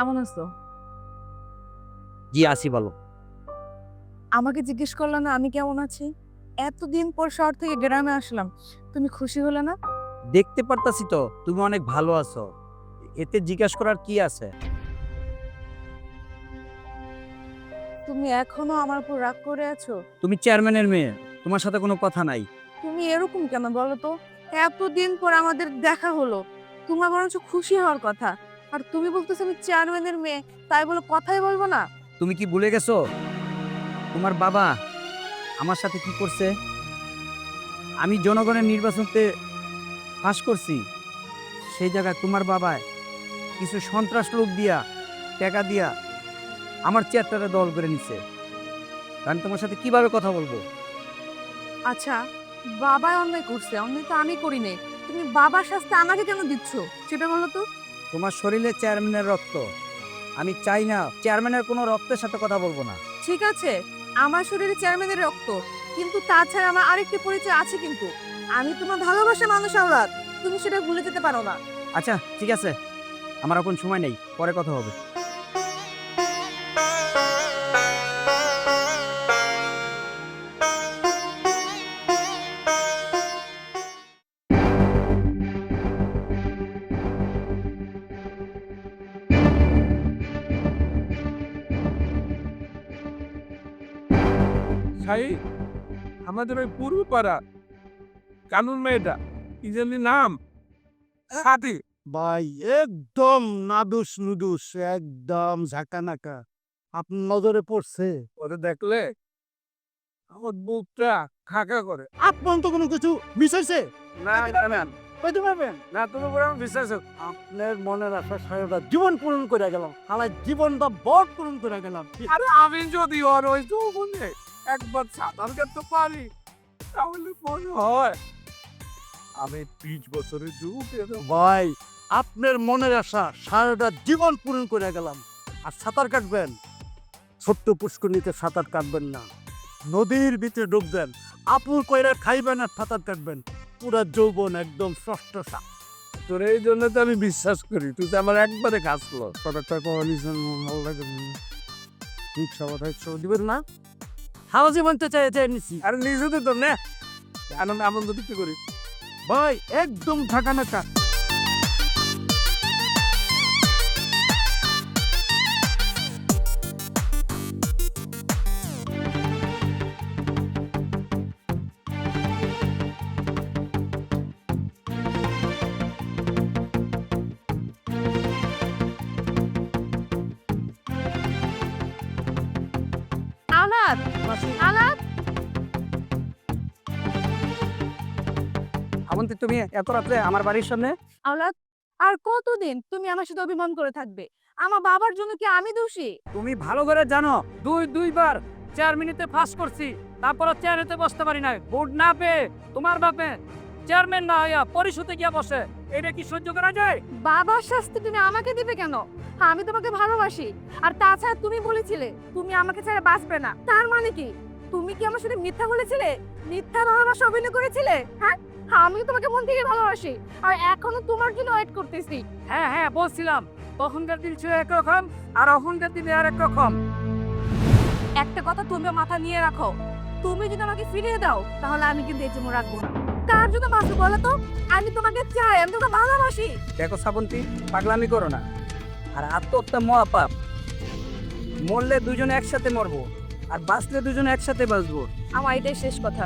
কেমন আছো? জি আসি বলো আমাকে জিজ্ঞেস করলে না আমি কেমন আছি? এতদিন পর শহর থেকে গ্রামে আসলাম তুমি খুশি হলে না? দেখতে পারতাছি তো তুমি অনেক ভালো আছো। এতে জিজ্ঞাসা করার কি আছে? তুমি এখনও আমার উপর রাগ করে আছো? তুমি চেয়ারম্যানের মেয়ে তোমার সাথে কোনো কথা নাই। তুমি এরকম কেন বলো তো? এতদিন পর আমাদের দেখা হলো তোমার বরঞ্চ খুশি হওয়ার কথা। আর তুমি বলতেছো আমি চেয়ারম্যানের মেয়ে তাই বলে কথাই বলব না। তুমি কি ভুলে গেছো? তোমার বাবা আমার সাথে কি করছে? আমি জনগণের নির্বাচনতে পাশ করছি। সেই জায়গায় তোমার বাবায় কিছু সন্ত্রাস লোক দিয়া টাকা দিয়া আমার চেয়ারটারে দল করে নিছে। আমি তোমার সাথে কীভাবে কথা বলব? আচ্ছা বাবা অন্যায় করছে অন্যায় তো আমি করি নাই। তুমি বাবার শাস্তি আমাকে কেন দিচ্ছ? সেটা বলো তো। তোমার শরীরে চেয়ারম্যানের রক্ত। আমি চাই না চেয়ারম্যানের কোনো রক্তের সাথে কথা বলব না। ঠিক আছে আমার শরীরে চেয়ারম্যানের রক্ত কিন্তু তাছাড়া আমার আরেকটি পরিচয় আছে কিন্তু। আমি তোমার ভালোবাসা মানুষ আওলাদ তুমি সেটা ভুলে যেতে পারো না। আচ্ছা ঠিক আছে। আমার এখন সময় নেই পরে কথা হবে। আমাদের ওই পূর্ব পাড়া কানুন মেয়েটা কি জানি নাম? সাথী। ভাই একদম নাদুস নুদুস একদম ঝাঁকানাকা। আপনার নজরে পড়ছে? ওরে দেখলে? আমার বুকটা খাকা করে। আপনার তো কোনো কিছু হয়েছে না না কইতে পারবেন না তুমি উপরে আমার বিশ্বাস আপনার মনের আশা সারাটা জীবন পূরণ করে গেলাম। আমার জীবনটা বড় পূরণ করে গেলাম। আরে আমি যদি ওর ওই একবার সাঁতার কাটতে পারি তাহলে মনে হয় আমি বছরের যুগ ভাই। আপনার মনের আশা সারাটা জীবন পূরণ করে গেলাম। আর সাঁতার কাটবেন। ছোট্ট পুষ্করণীতে সাঁতার কাটবেন না। নদীর ভিতরে ডুববেন। আপুর কইরা খাইবেন আর সাঁতার কাটবেন। পুরা যৌবন একদম ষষ্ঠ সা তোর এই জন্য তো আমি বিশ্বাস করি। তুই তো আমার একবারে কাজ কোয়ালিশন ভালো লাগে ঠিক সবাই দিবেন না? হাওয়া জীবন তো চাই চাই নিছি। আর নিজেদের তো না। আনন্দ আনন্দ দিতে করি। ভাই একদম ঢাকা নাকা। তুমি এত রাত্রে আমার বাড়ির সামনে? আওলাদ আর কতদিন তুমি আমার সাথে অভিমান করে থাকবে? আমার বাবার জন্য কি আমি দোষী? তুমি ভালো করে জানো দুই দুইবার চার মিনিটে পাস করছি তারপর চেয়ারেতে বসতে পারি না ভোট না পেয়ে তোমার বাপে চেয়ারম্যান না হইয়া পরিষদে গিয়া বসে এটা কি সহ্য করা যায়? বাবার শাস্তি তুমি আমাকে দিবে কেন? আমি তোমাকে ভালোবাসি আর তাছাড়া তুমি বলেছিলে তুমি আমাকে ছাড়া বাঁচবে না। তার মানে কি? তুমি কি আমার সাথে মিথ্যা বলেছিলে? মিথ্যা ভালোবাসা অভিনয় করেছিলে? হ্যাঁ? আমি তোমাকে মন থেকে ভালোবাসি। আর এখনও তোমার জন্য ওয়েট করতেছি। হ্যাঁ হ্যাঁ বলছিলাম। তখনকার দিন ছিল একরকম আর এখনকার দিনে আর রকম একটা কথা তুমি মাথা নিয়ে রাখো। তুমি যদি আমাকে ফিরিয়ে দাও তাহলে আমি কিন্তু এই জন্য রাখব না। কার জন্য বাঁচবো বলো তো? আমি তোমাকে চাই আমি তোমাকে ভালোবাসি। দেখো শ্রাবন্তী পাগলামি করো না। আর আত্মহত্যা মহাপাপ। মরলে দুজনে একসাথে মরবো আর বাঁচলে দুজনে একসাথে বাঁচবো। আমার এটাই শেষ কথা।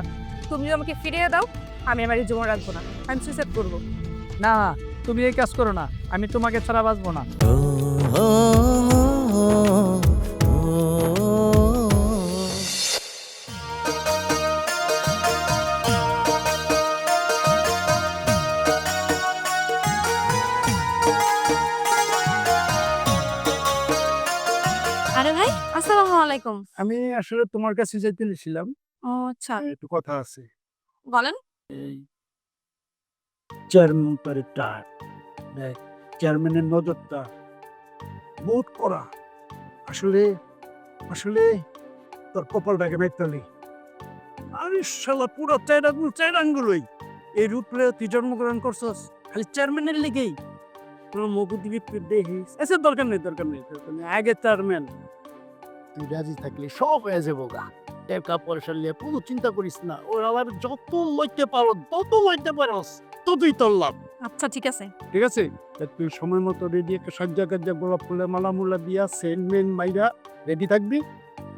তুমি যদি আমাকে ফিরিয়ে দাও আমি আমার এই জীবন রাখব না। আমি সুইসাইড করব। না তুমি এই কাজ করো না। আমি তোমাকে ছাড়া বাঁচবো না। আরে ভাই আসসালামু আলাইকুম। আমি আসলে তোমার কাছে যাইতে নিছিলাম ও আচ্ছা। একটু কথা আছে। বলেন। চেয়ারম্যান পারে টার চেয়ারম্যানের নজরটা বহুত করা। আসলে আসলে তোর কপালটাকে মেঘতালি। আরে শালা, পুরো চাইরাঙ্গুল চাইরাঙ্গুলই এই রূপলে তুই জন্মগ্রহণ করছস, খালি চেয়ারম্যানের লিগেই। মুকুতি বিক্রি দেখিস। এসে দরকার দরকার নেই দরকার নেই। আগে চেয়ারম্যান তুই রাজি থাকলে সব হয়ে যাব গা টাকা পয়সা নিয়ে কোনো চিন্তা করিস না। ওর আবার যত লইতে পারো তত লইতে পারস ততই তোর লাভ। আচ্ছা ঠিক আছে। ঠিক আছে? তা তুই সময় মতো রেডি একটা সাজ্জা কাজ্জা গোলাপ ফুলের মালা মুলা দিয়া সেন মেন মাইরা রেডি থাকবি?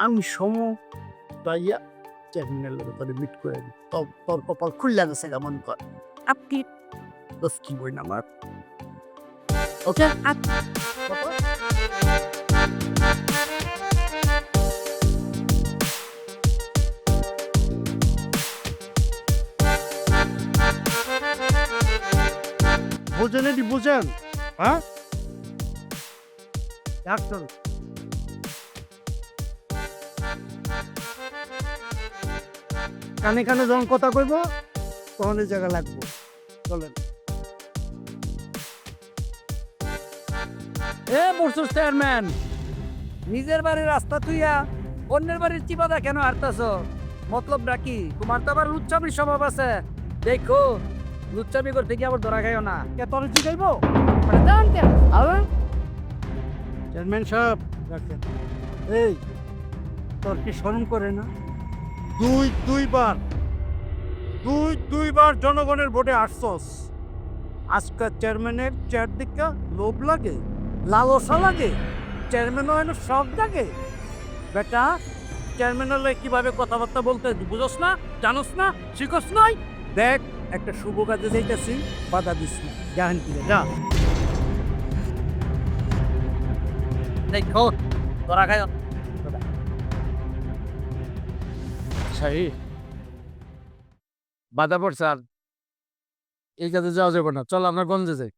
আমি সম তাইয়া লোক তোর মিট করে দিই। তোর তোর কপাল খুললা গেছে কেমন কর। আপনি দোষ কি বই না আমার? ওকে বোঝেন এটি বোঝেন হ্যাঁ? ডাক্তার কানে কানে যখন কথা কইব তখন এই জায়গা লাগবো। চলেন। এ বর্ষস চেয়ারম্যান, নিজের বাড়ির রাস্তা তুইয়া অন্যের বাড়ির চিপাদা কেন হারতাছ মতলব ডাকি তোমার তো আবার লুচ্চামির স্বভাব আছে। দেখো লুচ্চামি করতে গিয়ে আবার ধরা খাইও না। কে তোর কি জিগাইব জানতে আবার চেয়ারম্যান সাহেব রাখেন। এই তোর কি স্মরণ করে না? দুই দুইবার দুই দুইবার জনগণের ভোটে আসছস। আজকাল চেয়ারম্যানের চেয়ার দিকা লোভ লাগে লালসা লাগে চেয়ারম্যান হয় না সব লাগে বেটা চেয়ারম্যান হলে কীভাবে কথাবার্তা বলতে বুঝোস না? জানোস না? শিখোস নাই? দেখ একটা শুভ কাজে যাইতেছি বাধা দিস না জাহান কি যা। দেখো শাহি বাধা পড়ছে আর এই কাজে যাওয়া যাবে না। চল আমরা গঞ্জে যাই।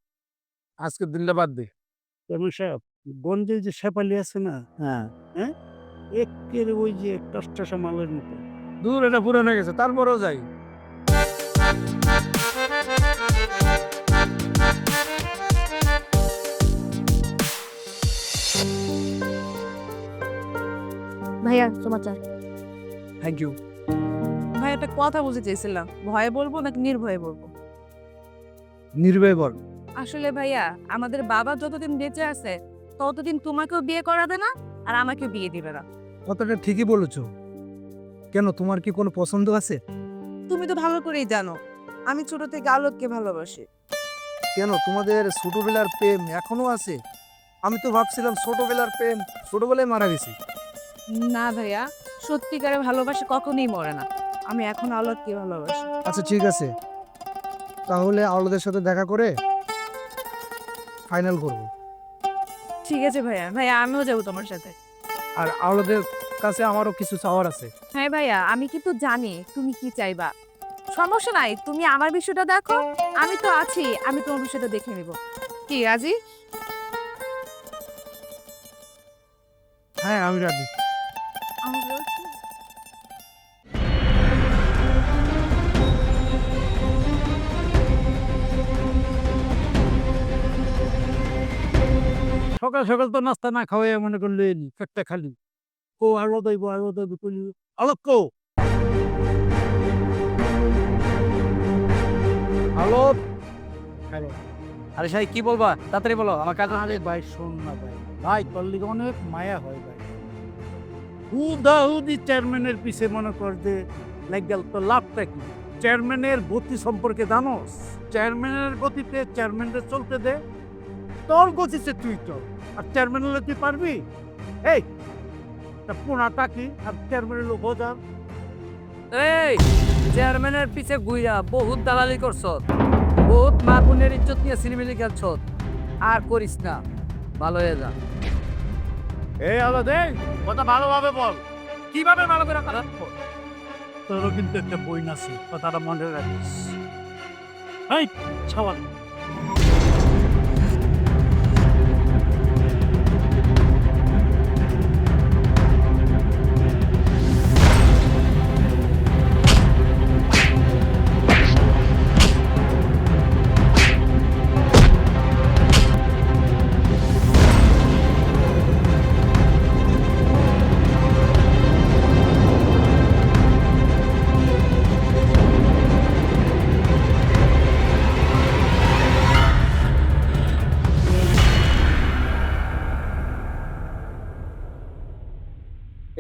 আজকের দিনটা বাদ দিই সাহেব গঞ্জে যে শেপালি আছে না হ্যাঁ। হ্যাঁ? একের ওই যে টসটসা মালের মতো। দূর এটা পুরানো হয়ে গেছে তারপরেও যাই। ভাইয়া সমাচার। থ্যাংক ইউ ভাই একটা কথা বলতে চাইছিলাম। ভয়ে বলব নাকি নির্ভয়ে বলব? নির্ভয় বল। আসলে ভাইয়া আমাদের বাবা যতদিন বেঁচে আছে ততদিন তোমাকেও বিয়ে করাবে না আর আমাকেও বিয়ে দিবে না। কথাটা ঠিকই বলেছ। কেন তোমার কি কোনো পছন্দ আছে? তুমি তো ভালো করেই জানো আমি ছোট থেকে আলোককে ভালোবাসি। কেন তোমাদের ছোটবেলার প্রেম এখনও আছে? আমি তো ভাবছিলাম ছোটবেলার প্রেম ছোটবেলায় মারা গেছে। না ভাইয়া সত্যিকারের ভালোবাসা কখনোই মরে না। আমি এখন আলোককে ভালোবাসি। আচ্ছা ঠিক আছে। তাহলে আওলাদের সাথে দেখা করে ফাইনাল করব। ঠিক আছে ভাইয়া। ভাইয়া আমিও যাব তোমার সাথে। আর আওলাদের কাছে আমারও কিছু চাওয়ার আছে। হ্যাঁ ভাইয়া আমি কিন্তু জানি তুমি কি চাইবা। সমস্যা নাই তুমি আমার বিষয়টা দেখো আমি তো আছি আমি তোমার বিষয়টা দেখে নিব। কি রাজি? হ্যাঁ আমি রাজি। সকাল সকাল তো নাস্তা না খাওয়াই মনে করলেন পেটটা খালি। ও আরও দইব আরও দইব কইলি, আলোক কো? হ্যালো হ্যালো আরে সাই কি বলবা? তাড়াতাড়ি বলো, আমার কাজ আরে ভাই, শোন না ভাই। ভাই, তোর অনেক মায়া হয় হুদাহুদি চেয়ারম্যানের পিছে মনে কর যে গেল তো লাভটা কি? চেয়ারম্যানের গতি সম্পর্কে জানোস? চেয়ারম্যানের গতিতে চেয়ারম্যানের চলতে দে। তোর গতিতে তুই চল আর চেয়ারম্যান হলে তুই পারবি? এই পোনাটা কি? আর চেয়ারম্যানের লোক বোঝা এই চেয়ারম্যানের পিছে গুইরা, বহুত দালালি করছ বহুত মা বোনের ইজ্জত নিয়ে সিনেমিলি খেলছ আর করিস না। ভালো হয়ে যা। এই আলো দে কথা ভালোভাবে বল। কীভাবে ভালো করে কথা তোরও কিন্তু একটা বই নাছি কথাটা মনে রাখিস। এই, ছাওয়াল।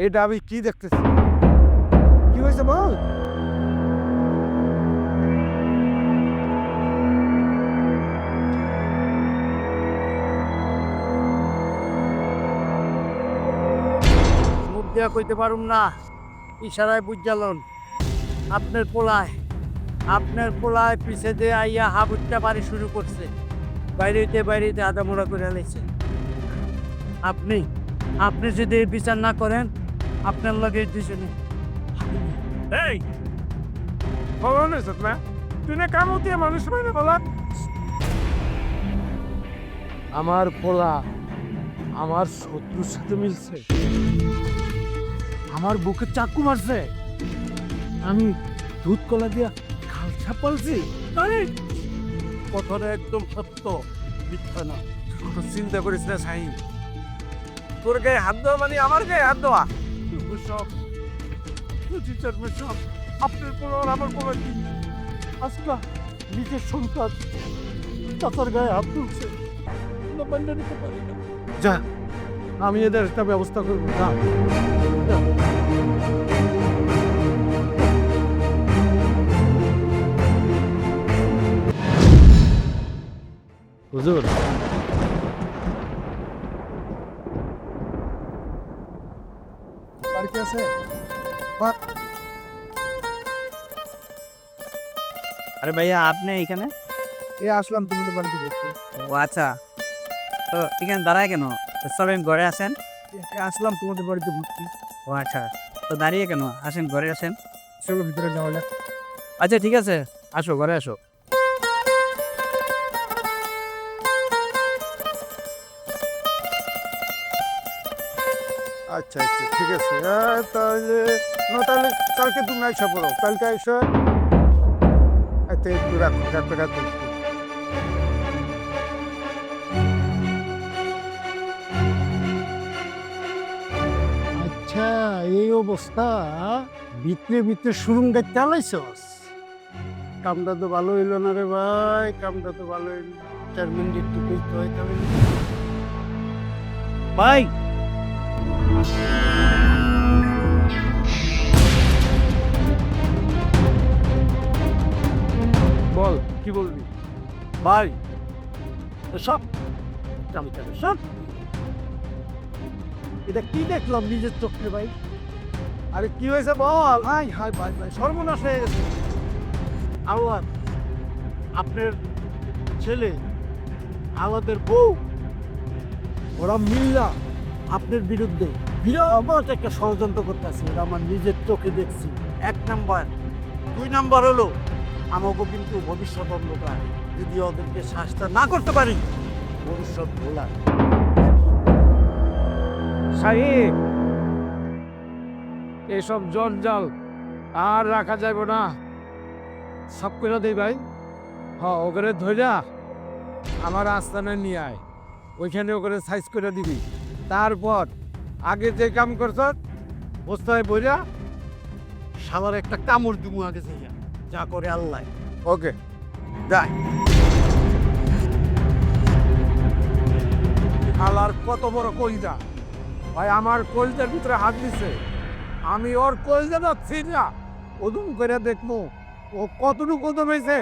এটা আমি কি দেখতেছি? কি হয়েছে বল? দিয়া কইতে পারুম না, ইশারায় বুঝালন আপনার পোলায় আপনার পোলায় পিছে দিয়ে আইয়া হাবুটটা বাড়ি শুরু করছে, বাইরেতে বাইরেতে আদামোড়া করে আলাইছে। আপনি আপনি যদি বিচার না করেন আপনার লগে দুজনে। এই! খবর নেই না তুই না কামো দিয়ে মানুষ বলা। আমার পোলা আমার শত্রুর সাথে মিলছে। আমার বুকে চাকু মারছে। আমি দুধ কলা দিয়া খাল ছাপালছি। আরে! কথাটা একদম সত্য মিথ্যা না। চিন্তা করিস না সাই তোর গায়ে হাত দেওয়া মানে আমার গায়ে হাত দেওয়া। সব টিচার সব আপনার পোলা আর আমার পোলা কি। নিজের সন্তান চাচার গায়ে হাত তুলছে। নিতে পারি না। যা, আমি এদের একটা ব্যবস্থা করব। যা। হুজুর বাড়িতে আছে। আরে ভাইয়া আপনি এখানে? এ আসলাম তোমাদের বাড়িতে দেখতে ও আচ্ছা। তো এখানে দাঁড়ায় কেন? চলেন ঘরে আসেন আসলাম তোমাদের বাড়িতে ভর্তি ও আচ্ছা। তো দাঁড়িয়ে কেন? আসেন ঘরে আসেন। চলো ভিতরে যাওয়া যাক। আচ্ছা ঠিক আছে। আসো ঘরে আসো। আচ্ছা আচ্ছা ঠিক আছে। হ্যাঁ তাহলে না তাহলে কালকে তুমি আইসা পড়ো। কালকে আইসা আচ্ছা একটু রাখো রাখো রাখো আচ্ছা এই অবস্থা। ভিতরে ভিতরে সুরঙ্গা চালাইছস কামটা তো ভালো হইল না রে ভাই কামটা তো ভালো হইল চার মিনিট একটু বুঝতে হয় তবে ভাই বল, কি বলবি? ভাই, সব চামচা সব। এটা কি দেখলাম নিজের চোখে, ভাই? আরে, কি হয়েছে বল? হাই হাই, ভাই ভাই, সর্বনাশ হয়ে গেছে। আওয়াজ, আপনার ছেলে আমাদের বউ, ওরা মিল্লা, আপনার বিরুদ্ধে। বিরাট একটা ষড়যন্ত্র করতেছে, এটা আমার নিজের চোখে দেখছি। এক নাম্বার। দুই নাম্বার হলো, আমাকে কিন্তু ভবিষ্যৎ অন্ধকার, যদি ওদেরকে শাস্তা না করতে পারি, ভবিষ্যৎ ভোলা সাহেব, এসব জঞ্জাল আর রাখা যাবে না। সব করে দেই ভাই। হ ওখানে ধইরা আমার আস্তানে নিয়ে আয়। ওইখানে ওখানে সাইজ করে দিবি। তারপর আগে যে কাম করছ বস্তায় বইরা সাবার একটা কামড় দুমু আগে যাইয়া যা করে আল্লাহ। ওকে যাই আলার কত বড় কলিজা। ভাই আমার কলিজার ভিতরে হাত দিছে। আমি ওর কলিজা যাচ্ছি না। ওদুম করে দেখব ও কতটুকু ওদম হয়েছে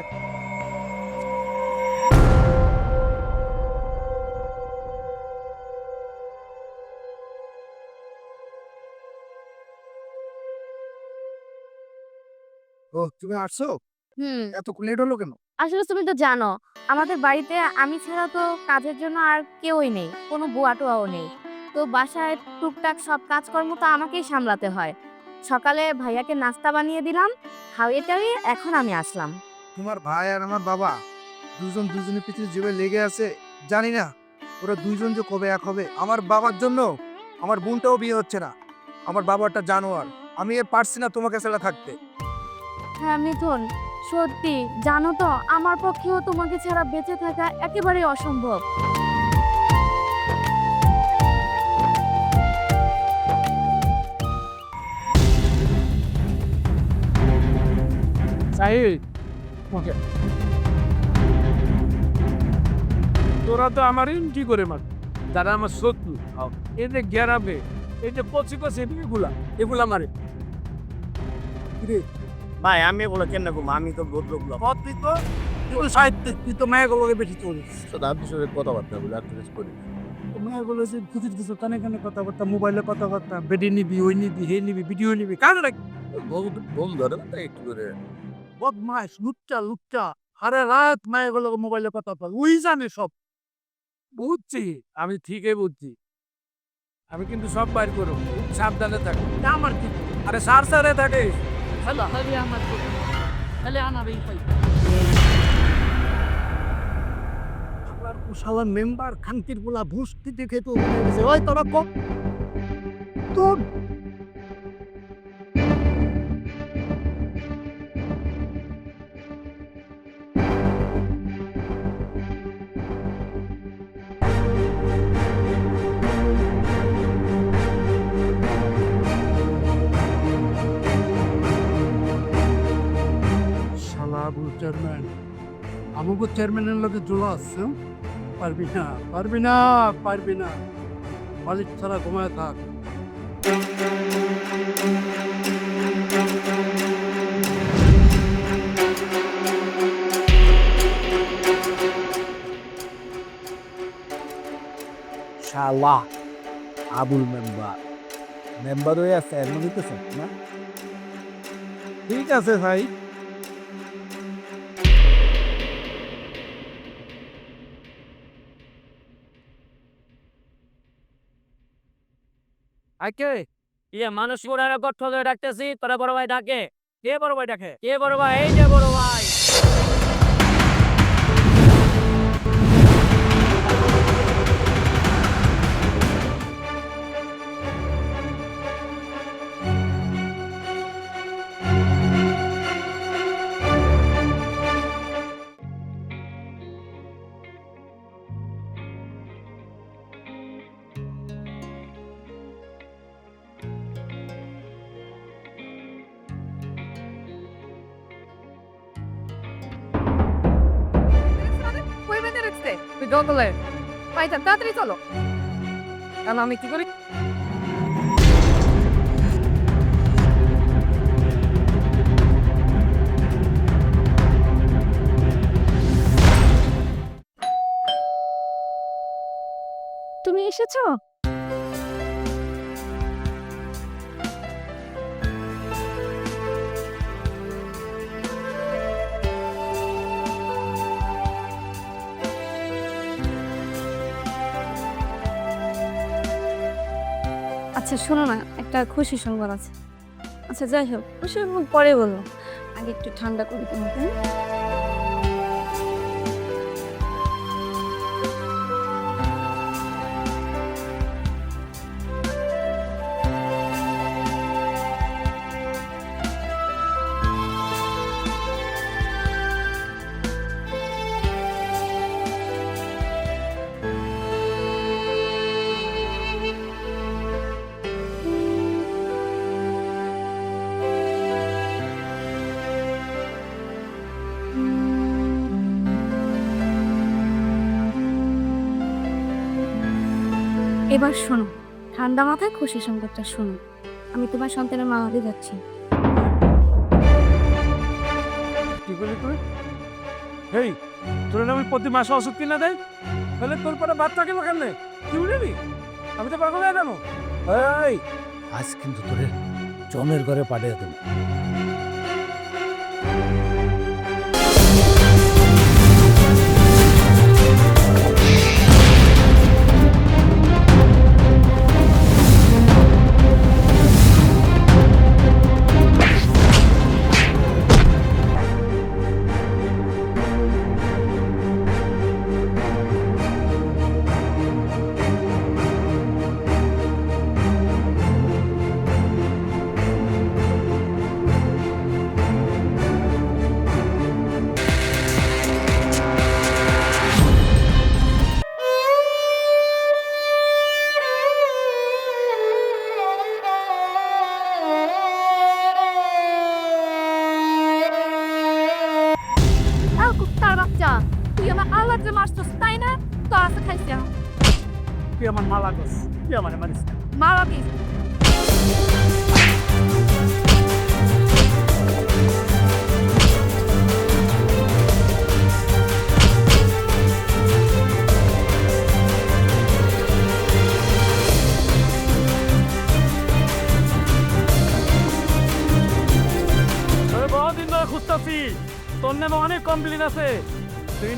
ও তুমি আসছো? হুম। এত লেট হলো কেন? আসলে তুমি তো জানো আমাদের বাড়িতে আমি ছাড়া তো কাজের জন্য আর কেউই নেই কোনো বুয়াটোয়াও নেই। তো বাসায় টুকটাক সব কাজকর্ম তো আমাকেই সামলাতে হয়। সকালে ভাইয়াকে নাস্তা বানিয়ে দিলাম খাওয়িয়ে টাইয়ে এখন আমি আসলাম। তোমার ভাই আর আমার বাবা দুজন দুজনের পিছনে যেভাবে লেগে আছে জানি না ওরা দুইজন যে কবে এক হবে। আমার বাবার জন্য আমার বোনটাও বিয়ে হচ্ছে না আমার বাবাটা জানোয়ার আমি এ পারছি না তোমাকে ছাড়া থাকতে। হ্যাঁ মিথুন। সত্যি জানো তো আমার পক্ষেও তোমাকে ছাড়া বেঁচে থাকা একেবারে অসম্ভব। সাহিদ ওকে। তোরা তো আমার কি করে মার। যারা আমার শত্রু। এই যে গেরাবে এই যে কচি কচি এগুলা এগুলা মারে। ভাই আমি এগুলো কেন ঘুম আমি তো ভদ্রগুলো পথ তুই তো তুই তো সাহিত্য তুই তো মেয়েগুলোকে বেশি চলিস আপনার সাথে কথাবার্তা বলে আর কিছু করি মেয়েগুলো যে কিছু কিছু কানে কানে কথাবার্তা মোবাইলে কথাবার্তা বেডি নিবি ওই নিবি হে নিবি ভিডিও নিবি কানে রাখ বল ধরে না একটু করে? বদমাইশ লুচ্চা লুচ্চা। আরে রাত মেয়েগুলোকে মোবাইলে কথা বল ওই জানে সব। বুঝছি? আমি ঠিকই বুঝছি। আমি কিন্তু সব বাইর করব সাবধানে থাকো আমার কি? আরে সার সারে থাকিস। হ্যালো হ্যালো আমার তাহলে আনাবেই عنا আমার কুশালার মেম্বার খান্তিরগুলা ঘুষ দেখে তো ওই তোরা কম তোর আমাকে চেয়ারম্যানের লোকে জোলা আসছে? পারবি না পারবি না পারবি না। মালিক ছাড়া ঘুমায় থাক। শালা আবুল মেম্বার। মেম্বার হয়ে আছে, এমন হইতেছে, না? ঠিক আছে, ভাই। আকে ইয়ে মানুষ পুরানো গঠন ধরে ডাকতেছি, তোরা বড় ভাই ডাকে। কে বড় ভাই ডাকে? কে বড় ভাই? এই যে বড় ভাই। পাইতাম তাড়াতাড়ি চলো। কারণ আমি কি করি? তুমি এসেছ? আচ্ছা শোনো না, একটা খুশি সংবাদ আছে। আচ্ছা যাই হোক সংবাদ পরে বলো। আগে একটু ঠান্ডা করি তোমাকে এবার শোনো ঠান্ডা মাথায় খুশি সংবাদটা শোনো। আমি তোমার সন্তানের মা হতে যাচ্ছি। কি করলি তুই? হেই তোর না আমি প্রতি মাসে ওষুধ কিনা দেয়? তাহলে তোর পরে বাচ্চা কেন কেন কি বলিনি আমি তো পাগল হয়ে যাব। এই আজ কিন্তু তোরে জমের ঘরে পাঠিয়ে দেবো।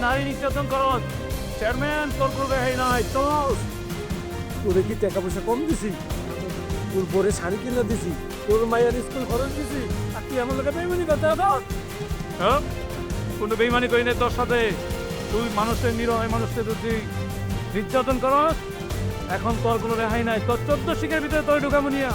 নারী নির্যাতন করস চেয়ারম্যান তোর করবে হেই নাই তোর তোরে কি টাকা পয়সা কম দিছি? তোর বরে শাড়ি কিনে দিছি তোর মায়ের স্কুল খরচ দিছি আর তুই আমার লোকে বেমানি করতে হ্যাঁ? কোনো বেইমানি করি নাই তোর সাথে। তুই মানুষের নিরয় মানুষের যদি নির্যাতন করস। এখন তোর কোনো রেহাই নাই। তোর চোদ্দ শিখের ভিতরে তোর ঢুকামুনিয়া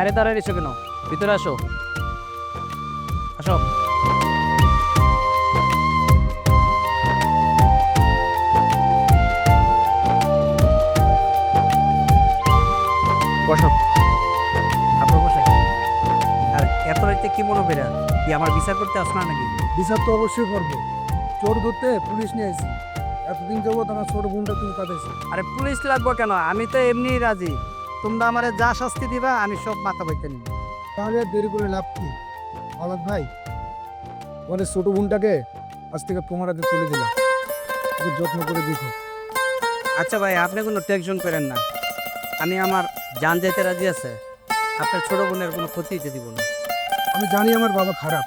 বাইরে দাঁড়ায় এসো কেন? ভিতরে আসো। আসো। বসো। আপনার বসে আর এত রাইতে কি মনে পেরা কি আমার বিচার করতে আস না নাকি? বিচার তো অবশ্যই করব। চোর ধরতে পুলিশ নিয়ে আসি এতদিন যাব আমার ছোট বোনটা তুমি কাটাইছি আরে পুলিশ লাগবো কেন? আমি তো এমনি রাজি। তোমরা আমারে যা শাস্তি দিবা আমি সব মাথা বইতে নিব। তাহলে দেরি করে লাভ কি? আলাদ ভাই তোমাদের ছোট বোনটাকে আজ থেকে তোমার হাতে তুলে দিলাম। যত্ন করে দেখো। আচ্ছা ভাই আপনি কোনো টেনশন করেন না। আমি আমার যান যেতে রাজি আছে। আপনার ছোট বোনের কোনো ক্ষতি দিতে দিব না। আমি জানি আমার বাবা খারাপ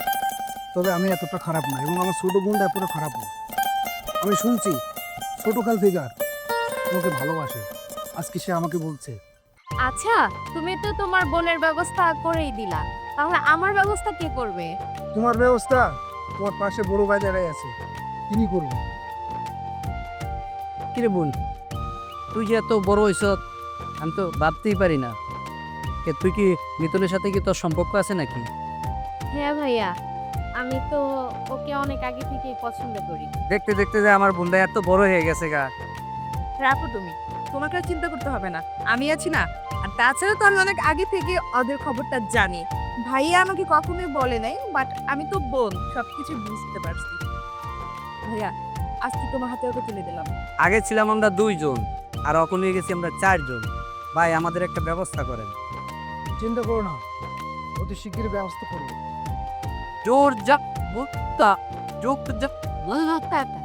তবে আমি এতটা খারাপ না এবং আমার ছোট বোনটা এতটা খারাপ না। আমি শুনছি ছোটকাল থেকে আর তোমাকে ভালোবাসে। আজকে সে আমাকে বলছে আচ্ছা তুমি তো তোমার বোনের ব্যবস্থা করেই দিলা। তাহলে আমার ব্যবস্থা কে করবে? তোমার ব্যবস্থা তোমার পাশে বড় ভাই দাঁড়ায় আছে। তিনি করবে কিরে বোন তুই যে এত বড় হইছ আমি তো ভাবতেই পারি না। কে তুই কি মিতুলের সাথে কি তোর সম্পর্ক আছে নাকি? হ্যাঁ ভাইয়া আমি তো ওকে অনেক আগে থেকেই পছন্দ করি। দেখতে দেখতে যে আমার বোনটা এত বড় হয়ে গেছে গা। রাখো তুমি তোমাকে আর চিন্তা করতে হবে না। আমি আছি না তাছাড়া তো আমি অনেক আগে থেকে ওদের খবরটা জানি ভাইয়া আমাকে কখনোই বলে নাই বাট আমি তো বোন সবকিছু বুঝতে পারছি ভাইয়া আজকে তোমার হাতে ওকে তুলে দিলাম আগে ছিলাম আমরা দুইজন আর এখন হয়ে গেছি আমরা চারজন ভাই আমাদের একটা ব্যবস্থা করেন চিন্তা করো না অতি শীঘ্রই ব্যবস্থা করব জোর যা বুত্তা যোগ যা তা তা